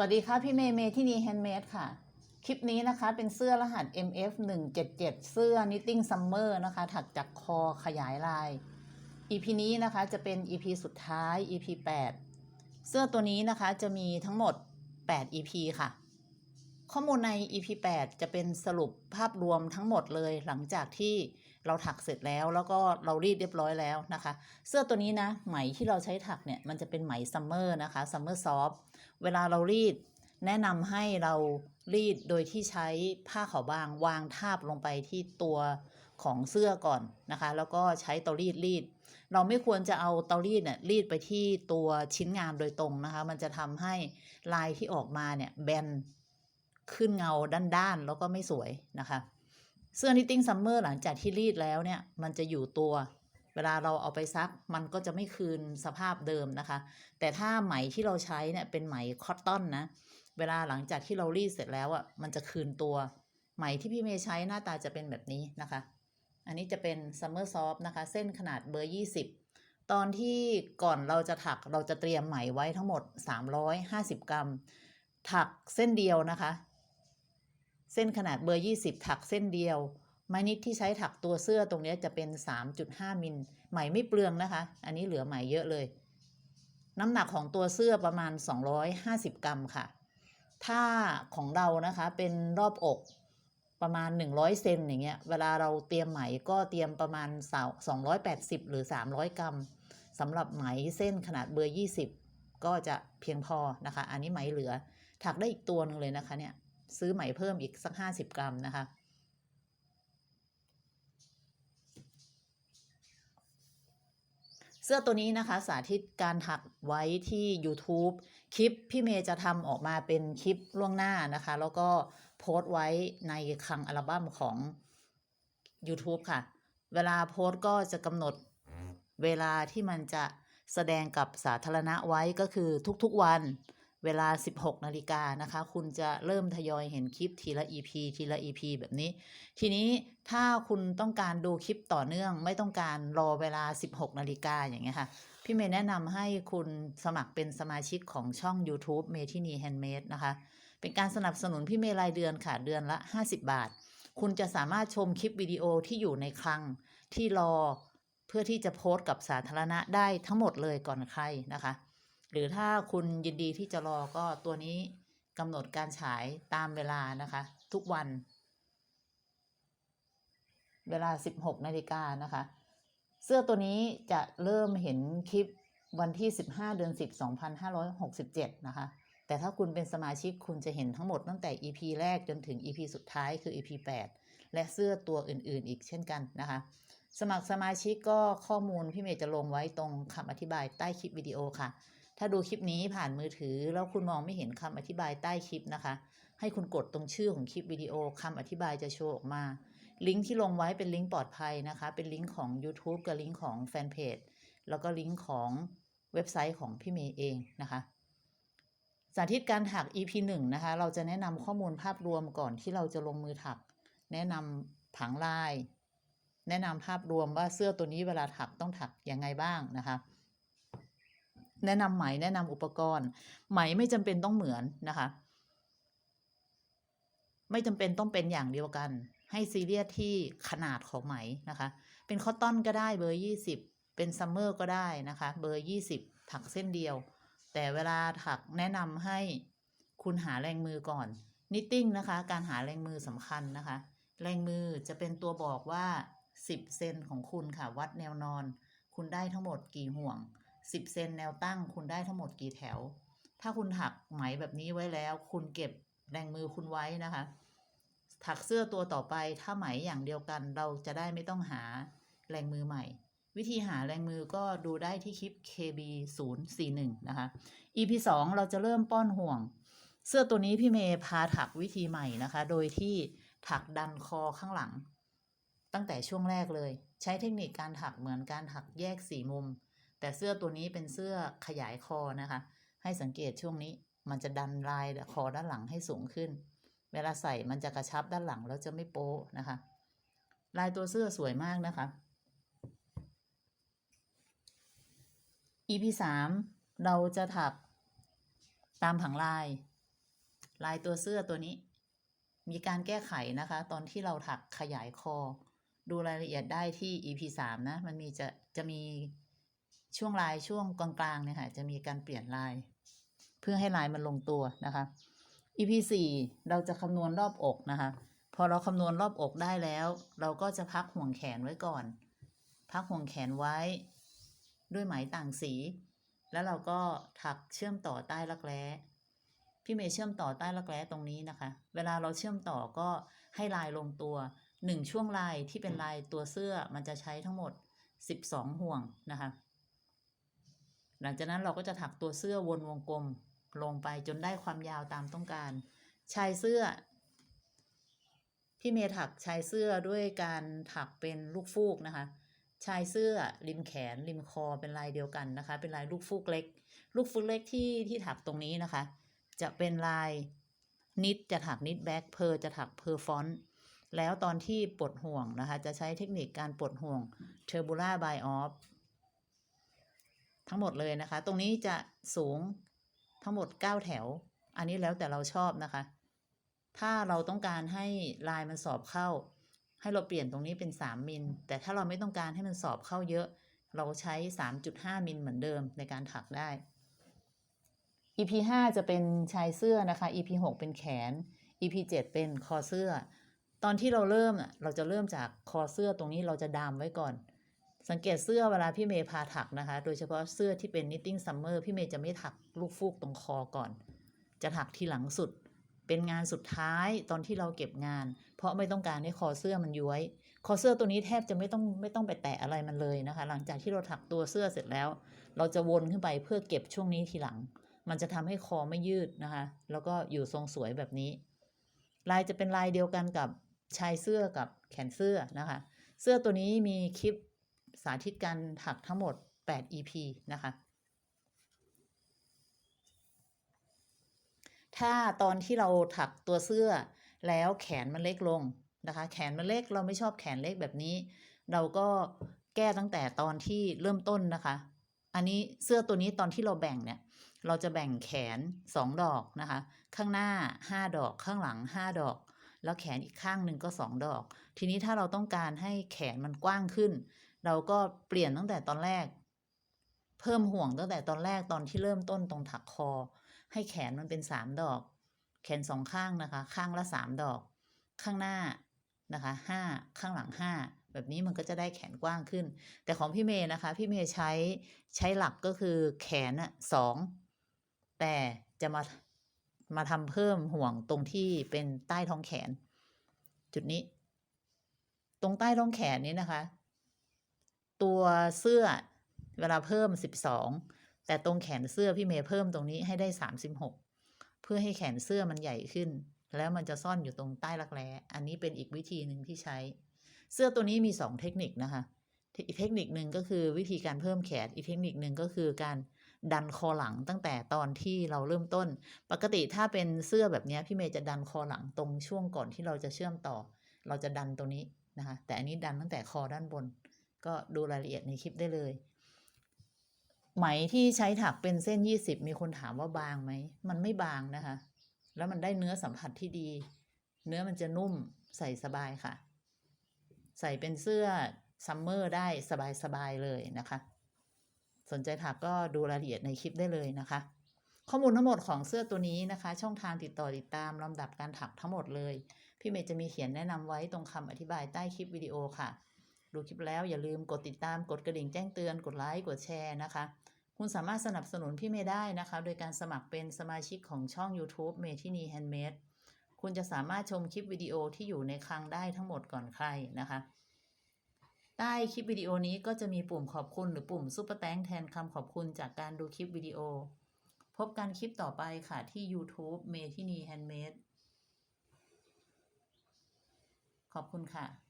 วัสดีค่ะพี่เมย์เมย์ที่นี่แฮนด์เมดค่ะ คลิปนี้นะคะเป็นเสื้อรหัส MF 1 7 7เสื้อ Knitting Summer นะคะ ถักจากคอขยายลาย EP นี้นะคะจะเป็น EP สุดท้าย EP 8 เสื้อตัวนี้นะคะจะมีทั้งหมด 8 EP ค่ะ ข้อมูลใน EP 8 จะเป็นสรุปภาพรวมทั้งหมดเลยหลังจากที่เราถักเสร็จแล้วแล้วก็เรารีดเรียบร้อยแล้วนะคะ เสื้อตัวนี้นะไหมที่เราใช้ถักเนี่ยมันจะเป็นไหมซัมเมอร์นะคะซัมเมอร์ซอฟ เวลาเรารีด แนะนำให้เรารีดโดยที่ใช้ผ้าขาวบางวางทาบลงไปที่ตัวของเสื้อก่อนนะคะ แล้วก็ใช้เตารีดรีด เราไม่ควรจะเอาเตารีดเนี่ยรีดไปที่ตัวชิ้นงานโดยตรงนะคะ มันจะทำให้ลายที่ออกมาเนี่ยแบนขึ้นเงาด้านๆแล้วก็ไม่สวยนะคะ เสื้อ knitting summer หลังจากที่รีดแล้วเนี่ย มันจะอยู่ตัว เวลาเราเอาไปซักมันก็จะไม่คืนสภาพเดิมนะคะ แต่ถ้าไหมที่เราใช้เนี่ยเป็นไหมคอตตอนนะ เวลาหลังจากที่เรารีดเสร็จแล้วอะมันจะคืนตัว ไหมที่พี่เมย์ใช้หน้าตาจะเป็นแบบนี้นะคะ อันนี้จะเป็น summer soft นะคะ เส้นขนาดเบอร์ 20 ตอนที่ก่อนเราจะถักเราจะเตรียมไหมไว้ทั้งหมด 350 กรัม ถักเส้นเดียวนะคะ เส้นขนาดเบอร์ 20 ถักเส้นเดียว ไม้นิดที่ใช้ถักตัวเสื้อตรงนี้จะเป็น 3.5 มิลไหมไม่เปลืองนะคะ อันนี้เหลือไหมเยอะเลย น้ำหนักของตัวเสื้อประมาณ 250 กรัมค่ะ ถ้าของเรานะคะเป็นรอบอกประมาณ 100 เซนอย่างเงี้ย เวลาเราเตรียมไหมก็เตรียมประมาณ 280 หรือ 300 กรัมสำหรับไหมเส้นขนาดเบอร์ 20 ก็จะเพียงพอนะคะ อันนี้ไหมเหลือ ถักได้อีกตัวหนึงเลยนะคะเนี่ย ซื้อไหมเพิ่มอีกสัก 50 กรัมนะคะ เสื้อตัวนี้นะคะสาธิตการถักไว้ที่ YouTube คลิปพี่เมย์จะทำออกมาเป็นคลิปล่วงหน้านะคะ แล้วก็โพสต์ไว้ในคลังอัลบั้มของ YouTube ค่ะ เวลาโพสต์ก็จะกำหนดเวลาที่มันจะแสดงกับสาธารณะไว้ก็คือทุกๆวัน เวลา 16นาฬิกานะคะ คุณจะเริ่มทยอยเห็นคลิปทีละ EP ทีละ EP แบบนี้ ทีนี้ถ้าคุณต้องการดูคลิปต่อเนื่อง ไม่ต้องการรอเวลา 16นาฬิกาอย่างเงี้ยค่ะ พี่เมย์แนะนำให้คุณสมัครเป็นสมาชิกของช่อง YouTube เมทินีแฮนด์เมดนะคะ เป็นการสนับสนุนพี่เมย์รายเดือนค่ะ เดือนละ 50 บาท คุณจะสามารถชมคลิปวิดีโอที่อยู่ในคลังที่รอเพื่อที่จะโพสต์กับสาธารณะได้ทั้งหมดเลยก่อนใครนะคะ หรือถ้าคุณยินดีที่จะรอก็ตัวนี้กำหนดการฉายตามเวลานะคะ ทุกวัน เวลา 16นาฬิกานะคะ เสื้อตัวนี้จะเริ่มเห็นคลิปวันที่ 15 เดือน 10 2567 นะคะ แต่ถ้าคุณเป็นสมาชิกคุณจะเห็นทั้งหมดตั้งแต่ EP แรกจนถึง EP สุดท้ายคือ EP 8 และเสื้อตัวอื่นๆ อีกเช่นกันนะคะ สมัครสมาชิกก็ข้อมูลพี่เมย์จะลงไว้ตรงคำอธิบายใต้คลิปวิดีโอค่ะ ถ้าดูคลิปนี้ผ่านมือถือแล้วคุณมองไม่เห็นคำอธิบายใต้คลิปนะคะ ให้คุณกดตรงชื่อของคลิปวิดีโอคำอธิบายจะโชว์ออกมา ลิงก์ที่ลงไว้เป็นลิงก์ปลอดภัยนะคะ เป็นลิงก์ของ YouTube กับลิงก์ของแฟนเพจแล้วก็ลิงก์ของเว็บไซต์ของพี่เมย์เองนะคะสาธิตการถัก EP 1นะคะ เราจะแนะนำข้อมูลภาพรวมก่อนที่เราจะลงมือถัก แนะนำผังลาย แนะนำภาพรวมว่าเสื้อตัวนี้เวลาถักต้องถักยังไงบ้างนะคะ แนะนำไหมแนะนำอุปกรณ์ ไหมไม่จำเป็นต้องเหมือนนะคะ ไม่จำเป็นต้องเป็นอย่างเดียวกัน ให้ซีเรียสที่ขนาดของไหมนะคะ เป็นคอตตอนก็ได้เบอร์20เป็นซัมเมอร์ก็ได้นะคะ เบอร์20ถักเส้นเดียว แต่เวลาถักแนะนำให้คุณหาแรงมือก่อนนิตติ้งนะคะ การหาแรงมือสำคัญนะคะ แรงมือจะเป็นตัวบอกว่า 10 เซนของคุณค่ะ วัดแนวนอน คุณได้ทั้งหมดกี่ห่วง 10เซนแนวตั้งคุณได้ทั้งหมดกี่แถว ถ้าคุณถักไหมแบบนี้ไว้แล้ว คุณเก็บแรงมือคุณไว้นะคะ ถักเสื้อตัวต่อไปถ้าไหมอย่างเดียวกัน เราจะได้ไม่ต้องหาแรงมือใหม่ วิธีหาแรงมือก็ดูได้ที่คลิป KB 0 4 1นะคะ EP 2 เราจะเริ่มป้อนห่วง เสื้อตัวนี้พี่เมย์พาถักวิธีใหม่นะคะ โดยที่ถักดันคอข้างหลัง ตั้งแต่ช่วงแรกเลย ใช้เทคนิคการถักเหมือนการถักแยกสี่มุม แต่เสื้อตัวนี้เป็นเสื้อขยายคอนะคะ ให้สังเกตช่วงนี้ มันจะดันลายคอด้านหลังให้สูงขึ้น เวลาใส่มันจะกระชับด้านหลังแล้วจะไม่โป๊ะนะคะ ลายตัวเสื้อสวยมากนะคะ EP 3เราจะถักตามผังลาย ลายตัวเสื้อตัวนี้ มีการแก้ไขนะคะ ตอนที่เราถักขยายคอ ดูรายละเอียดได้ที่ EP สามนะ มันมีจะจะมี ช่วงลายช่วงกลางๆเนี่ยค่ะจะมีการเปลี่ยนลาย เพื่อให้ลายมันลงตัวนะคะ EP สี่เราจะคำนวณรอบอกนะคะ พอเราคำนวณรอบอกได้แล้ว เราก็จะพักห่วงแขนไว้ก่อน พักห่วงแขนไว้ ด้วยไหมต่างสี แล้วเราก็ถักเชื่อมต่อใต้รักแร้พี่เมย์เชื่อมต่อใต้รักแร้ตรงนี้นะคะ เวลาเราเชื่อมต่อก็ให้ลายลงตัวหนึ่งช่วงลายที่เป็นลายตัวเสื้อมันจะใช้ทั้งหมด 12 ห่วงนะคะ หลังจากนั้นเราก็จะถักตัวเสื้อวนวงกลมลงไปจนได้ความยาวตามต้องการ ชายเสื้อ พี่เมย์ถักชายเสื้อด้วยการถักเป็นลูกฟูกนะคะ ชายเสื้อริมแขนริมคอเป็นลายเดียวกันนะคะ เป็นลายลูกฟูกเล็ก ลูกฟูกเล็กที่ที่ถักตรงนี้นะคะ จะเป็นลายนิดจะถักนิดแบ็คเพอร์จะถักเพอร์ฟอนต์แล้วตอนที่ปลดห่วงนะคะ จะใช้เทคนิคการปลดห่วงเทอร์บูล่าบายออฟ ทั้งหมดเลยนะคะ ตรงนี้จะสูงทั้งหมด 9 แถว อันนี้แล้วแต่เราชอบนะคะ ถ้าเราต้องการให้ลายมันสอบเข้า ให้เราเปลี่ยนตรงนี้เป็น 3 มิล แต่ถ้าเราไม่ต้องการให้มันสอบเข้าเยอะ เราใช้ 3.5 มิลเหมือนเดิมในการถักได้ EP 5จะเป็นชายเสื้อนะคะ EP 6เป็นแขน EP 7เป็นคอเสื้อ ตอนที่เราเริ่มเราจะเริ่มจากคอเสื้อตรงนี้เราจะดามไว้ก่อน สังเกตเสื้อเวลาพี่เมย์พาถักนะคะ โดยเฉพาะเสื้อที่เป็น knitting summer พี่เมย์จะไม่ถักลูกฟูกตรงคอก่อน จะถักทีหลังสุด เป็นงานสุดท้ายตอนที่เราเก็บงาน เพราะไม่ต้องการให้คอเสื้อมันย้วย คอเสื้อตัวนี้แทบจะไม่ต้องไม่ต้องไปแตะอะไรมันเลยนะคะ หลังจากที่เราถักตัวเสื้อเสร็จแล้ว เราจะวนขึ้นไปเพื่อเก็บช่วงนี้ทีหลัง มันจะทำให้คอไม่ยืดนะคะ แล้วก็อยู่ทรงสวยแบบนี้ ลายจะเป็นลายเดียวกันกับชายเสื้อกับแขนเสื้อนะคะ เสื้อตัวนี้มีคลิปาธิตการถักทั้งหมด 8 EP นะคะ ถ้าตอนที่เราถักตัวเสื้อแล้วแขนมันเล็กลงนะคะ แขนมันเล็กเราไม่ชอบแขนเล็กแบบนี้ เราก็แก้ตั้งแต่ตอนที่เริ่มต้นนะคะ อันนี้เสื้อตัวนี้ตอนที่เราแบ่งเนี่ยเราจะแบ่งแขน 2 ดอกนะคะ ข้างหน้า 5 ดอกข้างหลัง 5 ดอก แล้วแขนอีกข้างหนึ่งก็ 2 ดอก ทีนี้ถ้าเราต้องการให้แขนมันกว้างขึ้น เราก็เปลี่ยนตั้งแต่ตอนแรก เพิ่มห่วงตั้งแต่ตอนแรกตอนที่เริ่มต้นตรงถักคอ ให้แขนมันเป็น3ดอก แขนสองข้างนะคะ ข้างละ3ดอก ข้างหน้านะคะ5ข้างหลัง5แบบนี้มันก็จะได้แขนกว้างขึ้น แต่ของพี่เมย์นะคะ พี่เมย์ใช้ใช้หลักก็คือแขนอะสองแต่จะมามาทำเพิ่มห่วงตรงที่เป็นใต้ท้องแขน จุดนี้ ตรงใต้ท้องแขนนี้นะคะ ตัวเสื้อเวลาเพิ่ม 12 แต่ตรงแขนเสื้อพี่เมย์เพิ่มตรงนี้ให้ได้ 36 เพื่อให้แขนเสื้อมันใหญ่ขึ้น แล้วมันจะซ่อนอยู่ตรงใต้รักแร้ อันนี้เป็นอีกวิธีหนึ่งที่ใช้ เสื้อตัวนี้มี 2 เทคนิคนะคะ อีกเทคนิคหนึ่งก็คือวิธีการเพิ่มแขน อีกเทคนิคหนึ่งก็คือการดันคอหลังตั้งแต่ตอนที่เราเริ่มต้น ปกติถ้าเป็นเสื้อแบบนี้พี่เมย์จะดันคอหลังตรงช่วงก่อนที่เราจะเชื่อมต่อ เราจะดันตรงนี้นะคะ แต่อันนี้ดันตั้งแต่คอด้านบน ก็ดูรายละเอียดในคลิปได้เลย ไหมที่ใช้ถักเป็นเส้น 20 มีคนถามว่าบางไหม มันไม่บางนะคะ แล้วมันได้เนื้อสัมผัสที่ดี เนื้อมันจะนุ่มใส่สบายค่ะ ใส่เป็นเสื้อซัมเมอร์ได้สบายๆเลยนะคะ สนใจถักก็ดูรายละเอียดในคลิปได้เลยนะคะ ข้อมูลทั้งหมดของเสื้อตัวนี้นะคะ ช่องทางติดต่อติดตามลำดับการถักทั้งหมดเลย พี่เมย์จะมีเขียนแนะนำไว้ตรงคำอธิบายใต้คลิปวิดีโอค่ะ ดูคลิปแล้วอย่าลืมกดติดตามกดกระดิ่งแจ้งเตือนกดไลค์กดแชร์นะคะ คุณสามารถสนับสนุนพี่เมย์ได้นะคะ โดยการสมัครเป็นสมาชิกของช่อง YouTube เมทินีแฮนด์เมดคุณจะสามารถชมคลิปวิดีโอที่อยู่ในคลังได้ทั้งหมดก่อนใครนะคะใต้คลิปวิดีโอนี้ก็จะมีปุ่มขอบคุณหรือปุ่มซุปเปอร์แตงแทนคำขอบคุณจากการดูคลิปวิดีโอ พบกันคลิปต่อไปค่ะที่ YouTube เมทินีแฮนด์เมดขอบคุณค่ะ